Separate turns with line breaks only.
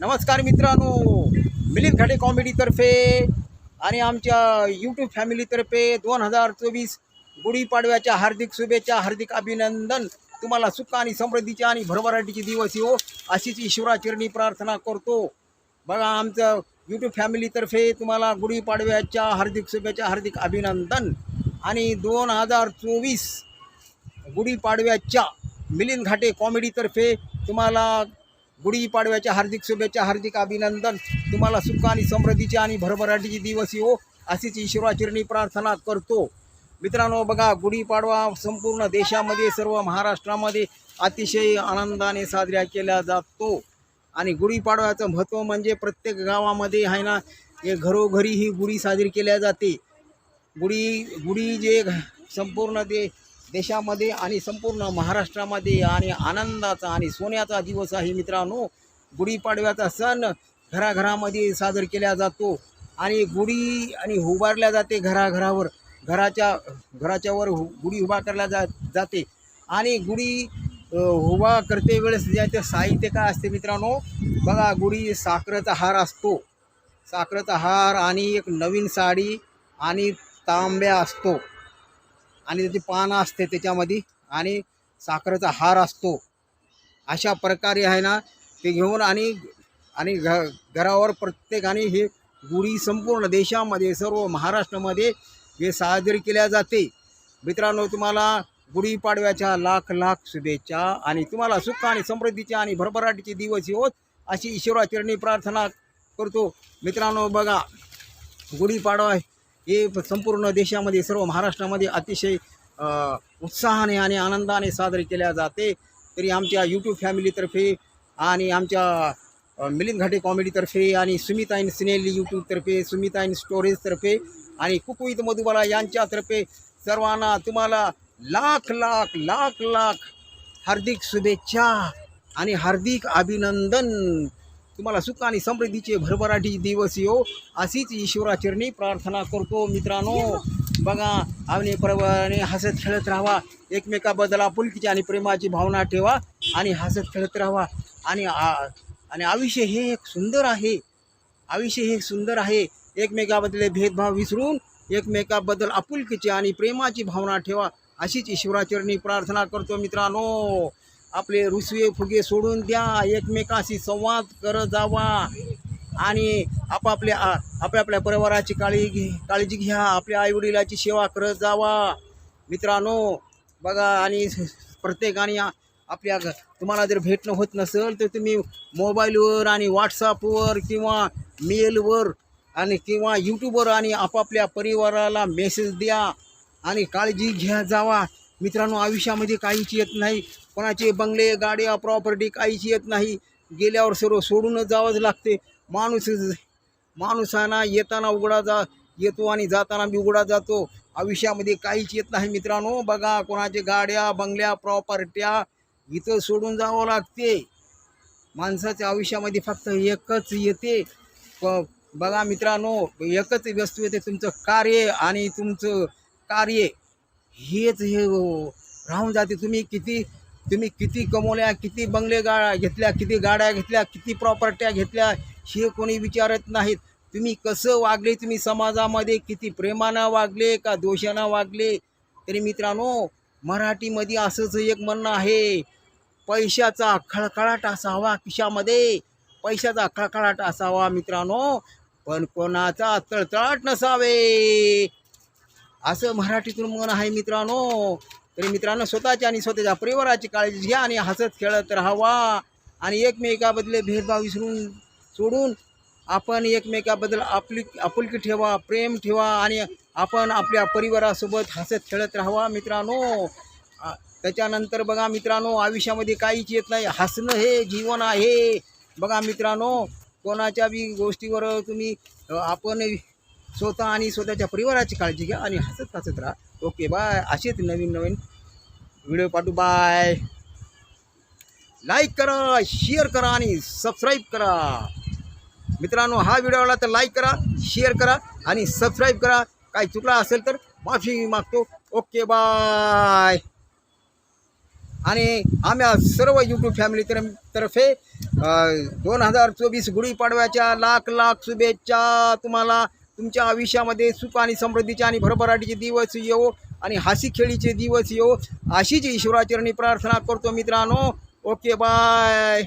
नमस्कार मित्रांनो. मिलिंद खाडे कॉमेडीतर्फे आणि आमच्या यूट्यूब फॅमिलीतर्फे दोन हजार चोवीस गुढीपाडव्याच्या हार्दिक शुभेच्छा हार्दिक अभिनंदन. तुम्हाला सुख आणि समृद्धीच्या आणि भरभराटीचे दिवस येऊ अशीच ईश्वराचरणी प्रार्थना करतो. बघा आमचं यूट्यूब फॅमिलीतर्फे तुम्हाला गुढीपाडव्याच्या हार्दिक शुभेच्छा हार्दिक अभिनंदन. आणि दोन हजार चोवीस गुढीपाडव्याच्या मिलिंद घाटे कॉमेडीतर्फे तुम्हाला गुढीपाडव्याच्या हार्दिक शुभेच्छा हार्दिक अभिनंदन. तुम्हाला सुख आणि समृद्धीचे आणि भरभराटीचे दिवस येऊ अशीच ईश्वराचरणी प्रार्थना करतो. मित्रांनो बघा गुढीपाडवा संपूर्ण देशामध्ये सर्व महाराष्ट्रामध्ये अतिशय आनंदाने साजरा केला जातो. आणि गुढीपाडव्याचं महत्त्व म्हणजे प्रत्येक गावामध्ये आहे ना हे घरोघरी ही गुढी साजरी केल्या जाते. गुढी गुढी जे संपूर्ण दे देशामध्ये आणि संपूर्ण महाराष्ट्रामध्ये आणि आनंदाचा आणि सोन्याचा दिवस आहे मित्रांनो. गुढीपाडव्याचा सण घराघरामध्ये सादर केला जातो आणि गुढी आणि उभारल्या जाते घराघरावर. घराच्या घराच्यावर हु- गुढी उभा करल्या जा जाते आणि गुढी उभा करते वेळेस ज्याचं साहित्य काय असते मित्रांनो? बघा गुढी साखरेचा हार असतो. साखरेचा हार आणि एक नवीन साडी आणि तांब्या असतो. आणि त्याची पानं असते त्याच्यामध्ये आणि साखरेचा हार असतो. अशा प्रकारे आहे ना ते घेऊन आणि आणि घ घरावर प्रत्येकाने हे गुढी संपूर्ण देशामध्ये सर्व महाराष्ट्रामध्ये हे साजरी केल्या जाते. मित्रांनो तुम्हाला गुढीपाडव्याच्या लाख लाख शुभेच्छा आणि तुम्हाला सुख आणि समृद्धीचे आणि भरभराटीचे दिवस येवोत अशी ईश्वराचरणी प्रार्थना करतो. मित्रांनो बघा गुढीपाडवा हे संपूर्ण देशामध्ये सर्व महाराष्ट्रामध्ये अतिशय उत्साहाने आणि आनंदाने साजरी केल्या जाते. तरी आमच्या यूट्यूब फॅमिलीतर्फे आणि आमच्या मिलिंद घाटे कॉमेडीतर्फे आणि सुमिताईन सिनेली यूट्यूबतर्फे सुमिता इन स्टोरेजतर्फे आणि कुकुईत मधुबाला यांच्यातर्फे सर्वांना तुम्हाला लाख लाख लाख लाख हार्दिक शुभेच्छा आणि हार्दिक अभिनंदन. तुम्हाला सुख आणि समृद्धीचे भरभराटी दिवस येऊ अशीच ईश्वराचरणी प्रार्थना करतो मित्रांनो. बघा आवने परवाने हसत खेळत राहावा. एकमेकाबद्दल आपुलकीची आणि प्रेमाची भावना ठेवा आणि हसत खेळत राहावा. आणि आणि आयुष्य हे एक सुंदर आहे. आयुष्य हे सुंदर आहे. एकमेकाबद्दल भेदभाव विसरून एकमेकाबद्दल आपुलकीची आणि प्रेमाची भावना ठेवा. अशीच ईश्वराचरणी प्रार्थना करतो मित्रांनो. आपले रुसवे फुगे सोडून द्या एकमेकाशी संवाद करत जावा आणि आपापल्या आपल्या आपल्या परिवाराची काळजी घे काळजी घ्या आपल्या आईवडिलाची सेवा करत जावा. मित्रांनो बघा आणि प्रत्येकाने आपल्या तुम्हाला जर भेटणं होत नसेल तर तुम्ही मोबाईलवर आणि व्हॉट्सअपवर किंवा मेलवर आणि किंवा यूट्यूबवर आणि आपापल्या परिवाराला मेसेज द्या आणि काळजी घ्या जावा. मित्रांनो आयुष्यामध्ये काहीच येत नाही. कोणाचे बंगले गाड्या प्रॉपर्टी काहीच येत नाही. गेल्यावर सर्व सोडूनच जावंच लागते. माणूस माणूसांना येताना उघडा जा येतो आणि जाताना बी उघडा जातो. आयुष्यामध्ये काहीच येत नाही मित्रांनो. बघा कोणाचे गाड्या बंगल्या प्रॉपर्ट्या इथं सोडून जावं लागते. माणसाच्या आयुष्यामध्ये फक्त एकच येते. बघा मित्रांनो एकच वस्तू येते तुमचं कार्य आणि तुमचं कार्य. हेच हे हो. राहून जाते. तुम्ही किती तुम्ही किती कमवल्या किती बंगले गा घेतल्या किती गाड्या घेतल्या किती प्रॉपर्ट्या घेतल्या हे कोणी विचारत नाहीत. तुम्ही कसं वागले? तुम्ही समाजामध्ये किती प्रेमानं वागले का दोषानं वागले? तरी मित्रांनो मराठीमध्ये असंच एक म्हणणं आहे. पैशाचा खळखळाट असावा खिशामध्ये. पैशाचा खळखळाट असावा मित्रांनो. पण कोणाचा तळतळाट नसावे. असं मराठीतून म्हण आहे मित्रांनो. तरी मित्रांनो स्वतःची आणि स्वतःच्या परिवाराची काळजी घ्या आणि हसत खेळत राहावा. आणि एकमेकाबद्दले भेदभाव विसरून सोडून आपण एकमेकाबद्दल आपली आपुलकी ठेवा प्रेम ठेवा आणि आपण आपल्या परिवारासोबत हसत खेळत राहावा मित्रांनो. त्याच्यानंतर बघा मित्रांनो आयुष्यामध्ये काहीच येत नाही. हसणं हे जीवन आहे. बघा मित्रांनो कोणाच्या बी गोष्टीवर तुम्ही आपण स्वतः आणि स्वतःच्या परिवाराची काळजी घ्या आणि हसत हसत राहा. ओके बाय असेच नवीन नवीन व्हिडिओ पाठवू बाय लाईक करा शेअर करा आणि सबस्क्राईब करा. मित्रांनो हा व्हिडिओ आवडला तर लाईक करा शेअर करा आणि सबस्क्राईब करा. काही चुकला असेल तर माफी मागतो. ओके बाय आणि आम्ही सर्व यूट्यूब फॅमिली तर तर्फे दोन हजार चोवीस गुढीपाडव्याच्या लाख लाख शुभेच्छा तुम्हाला. तुमच्या आयुष्यामध्ये सुख आणि समृद्धीचे आणि भरभराटीचे दिवस येवो आणि हासी खेळीचे दिवस येवो. अशीच ईश्वराचरणी प्रार्थना करतो मित्रांनो. Okay bye.